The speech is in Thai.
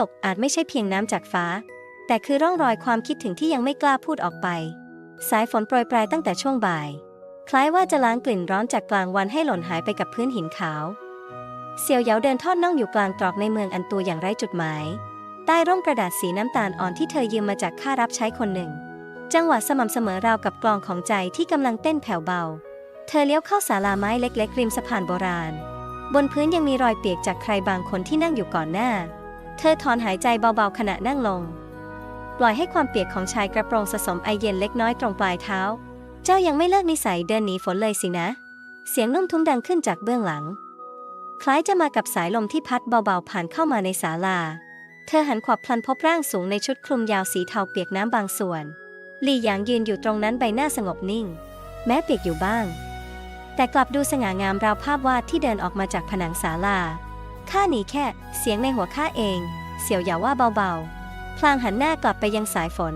ตกอาจไม่ใช่เพียงน้ำจากฟ้า แต่คือร่องรอยความคิดถึงที่ยังไม่กล้าพูดออกไป สายฝนโปรยปลายตั้งแต่ช่วงบ่าย คล้ายว่าจะล้างกลิ่นร้อนจากกลางวันให้หล่นหายไปกับพื้นหินขาว เซียวเหยาเดินทอดน่องอยู่กลางตรอกในเมืองอันตัวอย่างไร้จุดหมาย ใต้ร่มกระดาษสีน้ำตาลอ่อนที่เธอยืมมาจากข้ารับใช้คนหนึ่ง จังหวะสม่ำเสมอราวกับกลองของใจที่กำลังเต้นแผ่วเบา เธอเลี้ยวเข้าศาลาไม้เล็กๆริมสะพานโบราณ บนพื้นยังมีรอยเปียกจากใครบางคนที่นั่งอยู่ก่อนหน้า เธอถอนหายใจเบาๆขณะนั่งลง ปล่อยให้ความเปียกของชายกระโปรงสะสมไอเย็นเล็กน้อยตรงปลายเท้า เจ้ายังไม่เลิกนิสัยเดินหนีฝนเลยสินะ เสียงนุ่มทุ้มดังขึ้นจากเบื้องหลัง คล้ายจะมากับสายลมที่พัดเบาๆผ่านเข้ามาในศาลา เธอหันขวับพลันพบร่างสูงในชุดคลุมยาวสีเทาเปียกน้ำบางส่วนลี่หยางยืนอยู่ตรงนั้นใบหน้าสงบนิ่ง แม้เปียกอยู่บ้าง แต่กลับดูสง่างามราวภาพวาดที่เดินออกมาจากผนังศาลา ข้าหนีแค่ เสียงในหัวข้าเอง เสี่ยวหยาว่าเบาๆ พลางหันหน้ากลับไปยังสายฝน